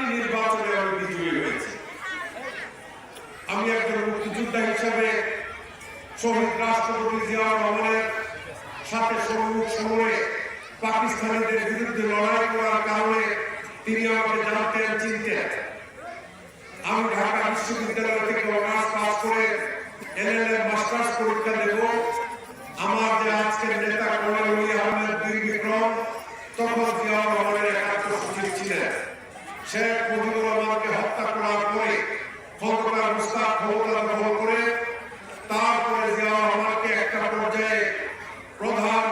চারটি নির্বাচনে আমি বিজয়ী হয়েছি। আমি একজন মুক্তিযোদ্ধা হিসেবে শহীদ রাষ্ট্রপতি জিয়াউর রহমানের সাথে সম্মুখ সময়ে পাকিস্তানিদের বিরুদ্ধে লড়াই করার কারণে তিনি আমাকে জানতেন, চিনতেন। আমি ঢাকা বিশ্ববিদ্যালয় থেকে অনার্স পাস করে এলএলএম মাস্টার্স পরীক্ষা দেব। আমার যে আজকের নেতা কর্নেল ওলি আহমেদ বীর বিক্রম তখন জিয়াউর রহমানের একাত্ম সচিব ছিলেন শেখ মুজিবুর রহমানকে হত্যা করার পরে খন্দকার মুস্তাক ক্ষমতা দখল করে, তারপরে জিয়াউর রহমানকে একটা প্রধান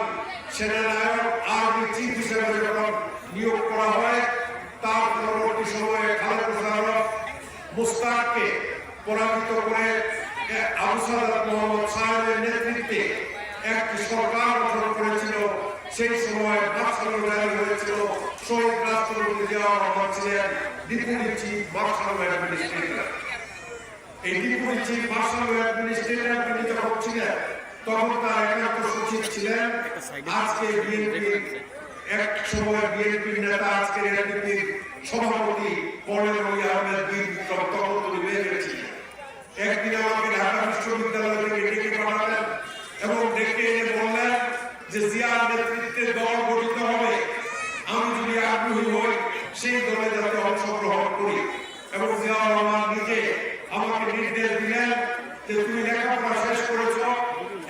সেনানায়ক, আর্মি চিফ হিসেবে যখন নিয়োগ করা হয়, তার পরবর্তী সময়ে খালেদ মুস্তাককে পরাজিত করে আবু সাদাত মোহাম্মদ নেতৃত্বে একটি সরকার গঠন করেছিল। সেই সময় মার্শাল জারি হয়েছিল শহীদ রাষ্ট্রপতি জিয়াউর রহমান ছিলেন ডেপুটি চিফ মার্শাল অ্যাডমিনিস্ট্রেটর। এই ডেপুটি চিফ মার্শাল অ্যাডমিনিস্ট্রেটর তিনি যখন ছিলেন, তখন তার একান্ত সচিব ছিলেন। আজকে বিএনপি এক সময় বিএনপির নেতা, আজকের এনডিপির সভাপতি কর্নেল রবি আহমেদ বিক্রম তখন তিনি বেরিয়েছি একদিন আমাকে ঢাকা বিশ্ববিদ্যালয় থেকে ডেকে পাঠালেন এবং ডেকে এনে বললেন যে জিয়ার নেতৃত্বে দল গঠিত হবে আমি যদি আগ্রহী হই সেই দলে যাতে অংশগ্রহণ করি এবং জিয়াউর আমাকে নির্দেশ দিলেন যে তুমি লেখাপড়া শেষ করেছ,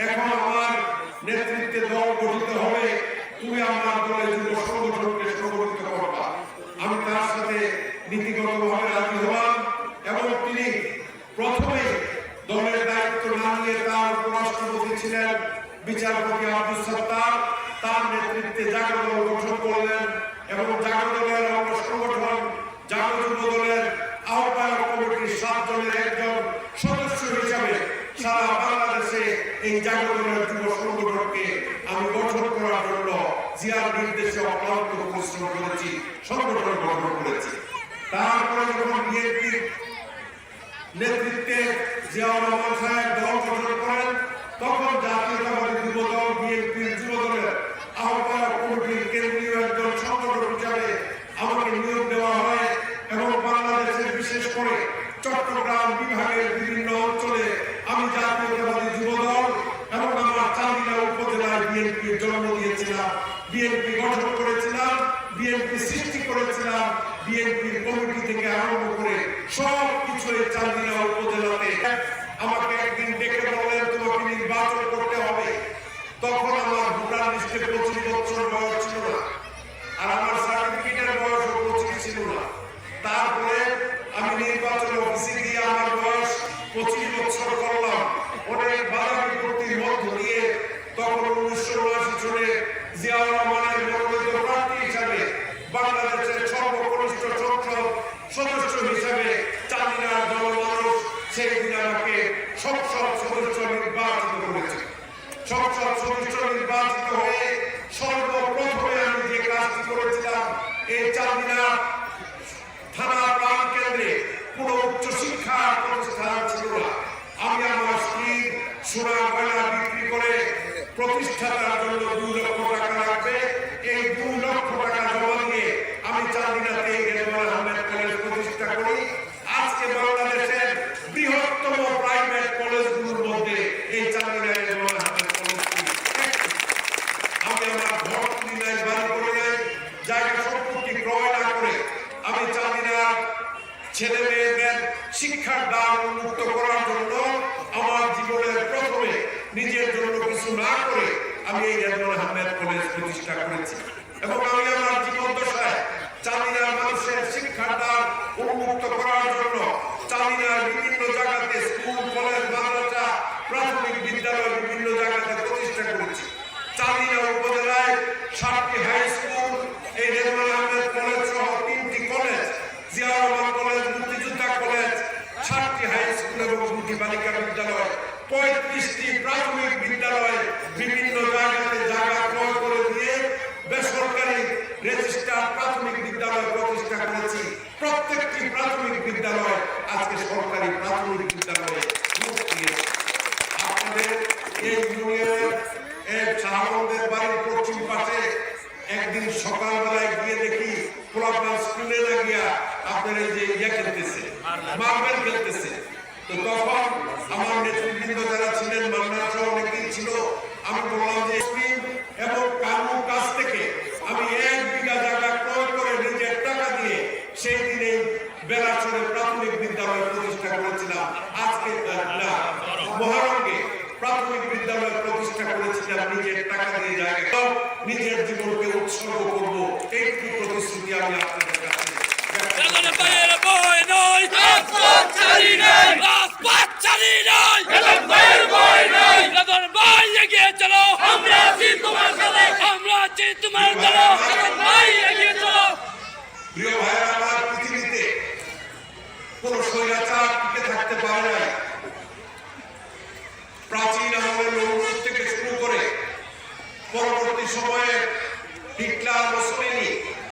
এখন আমার নেতৃত্বে দল গঠিত হবে, তুমি আমার দলে যুব সংগঠনকে সংগঠিত করবা। আমি তার সাথে নীতিগতভাবে রাজি হলাম এবং তিনি প্রথমে দলের দায়িত্ব না নিয়ে তার উপরাষ্ট্রপতি ছিলেন বিচারপতি আব্দুল সত্তার। তার নেতৃত্বে জাগর গঠন করলেন এবং জাগর দলের সংগঠন জাগর যুব দলের আহ্বায়ক কমিটির সাতজনের একজন সদস্য হিসাবে সারা বাংলাদেশে এই জাগর দলের যুব সংগঠনকে আমি গঠন করার জন্য জিয়ার নির্দেশে অক্লান্ত পরিশ্রম করেছি, সংগঠন গঠন করেছি। তারপরে যখন বিএনপির নেতৃত্বে জিয়াউর রহমান সাহেব দল গঠন করেন, তখন জাতীয়তাবাদী যুব দল বিএনপির যুব দলের আহ্বায়ক কমিটির কেন্দ্রীয় একজন সংগঠন হিসাবে আমাকে নিয়োগ দেওয়া হয় এবং বাংলাদেশের বিশেষ করে চট্টগ্রাম বিভাগের বিভিন্ন অঞ্চলে আমি জাতীয়তাবাদী যুব দল এবং আমার চান্দিনা উপজেলায় বিএনপির জন্ম দিয়েছিলাম বিএনপি গঠন করেছিলাম বিএনপি সৃষ্টি করেছিলাম, বিএনপির কমিটি থেকে আরম্ভ করে সব কিছু চান্দিনা উপজেলাতে। আমাকে একদিন ডেকে বললেন, তোমাকে নির্বাচন করতে হবে। তখন আমার ভোটার লিস্টে পঁচিশ বছর বয়স ছিল না, আর আমার সার্টিফিকেটের বয়স পঁচিশ ছিল না। তারপরে আমি নির্বাচন অফিসে গিয়ে আমার বয়স পঁচিশ বছর করলাম। অনেক বাধা বিপত্তির মধ্য দিয়ে তখন উনিশশো উনআশি সনে জিয়াউর রহমানের মনোনীত প্রার্থী হিসাবে বাংলাদেশের সর্বকনিষ্ঠ সংসদ সদস্য হিসাবে চান্দিনার জনমানুষ দিন আমাকে সংসদ সদস্য নির্বাচিত করেছে। সংসদ সদস্য নির্বাচিত হয়ে সর্বপ্রথমে আমি যে কাজটি করেছিলাম, এই চান্দিনা থানা প্রাণ কেন্দ্রে কোন উচ্চ শিক্ষা প্রতিষ্ঠান ছিল না। আমি আমার স্ত্রী সোনা গয়না বিক্রি করে প্রতিষ্ঠাতার জন্য দুই লক্ষ টাকা লাগবে এই দুই লক্ষ টাকা জমা দিয়ে আমি আহমেদ কলেজ প্রতিষ্ঠা করি আজকে বাংলাদেশের বৃহত্তম প্রাইভেট কলেজগুলোর মধ্যে এই চান্দিনা ছেলে মেয়েদের শিক্ষার দান উন্মুক্ত করার জন্য আমার জীবনের প্রথমে নিজের জন্য কিছু না করে আমি এই রেজওয়ান আহমেদ কলেজ প্রতিষ্ঠা করেছি। এবং আমি আমার জীবন দশায় মানুষের শিক্ষার দান উন্মুক্ত করার জন্য বিভিন্ন জায়গাতে স্কুল, কলেজ, মাদ্রাসা, প্রাথমিক বিদ্যালয় বিভিন্ন জায়গাতে প্রতিষ্ঠা করেছি। উপজেলায় সাতটি হাই স্কুল, এই আহমেদ কলেজ সহ তিনটি কলেজ, জিয়াউর রহমান কলেজ, মুক্তিযোদ্ধা কলেজ, সাতটি হাই স্কুল এবং দুটি বালিকা বিদ্যালয়, পঁয়ত্রিশটি প্রাথমিক বিদ্যালয় বিভিন্ন জায়গাতে জায়গা ক্রয় করে দিয়ে বেসরকারি রেজিস্টার প্রাথমিক বিদ্যালয় প্রতিষ্ঠা করেছি প্রত্যেকটি প্রাথমিক বিদ্যালয় আজকে সরকারি প্রাথমিক বিদ্যালয়ে রূপ দিয়েছে আপনাদের এই ইউনিয়নের এক শাহবাগের বাড়ির পশ্চিম পাশে একদিন সকালবেলায় গিয়ে দেখি পোলাপান স্কুলে না আপনার যে ইয়ে খেলতেছে, মার্বেল খেলতেছে। তো তখন আমার নেতৃবৃন্দ যারা ছিলেন মান্নার সহ অনেকেই ছিল, আমি বললাম যে এবং কানু কাছ থেকে আমি এক বিঘা জায়গা ক্রয় করে নিজের টাকা দিয়ে সেই দিনে বেলাচরে প্রাথমিক বিদ্যালয় প্রতিষ্ঠা করেছিলাম। আজকে মহারঙ্গে প্রাথমিক বিদ্যালয় প্রতিষ্ঠা করেছিলাম নিজের টাকা দিয়ে জায়গা নিজের জীবনকে উৎসর্গ করব। একটি প্রতিশ্রুতি আমি আপনাদের কাছে কোন স্বৈরাচার থাকতে পারে না প্রাচীন আমলের থেকে শুরু করে পরবর্তী সময়ে হিটলার মুসলিম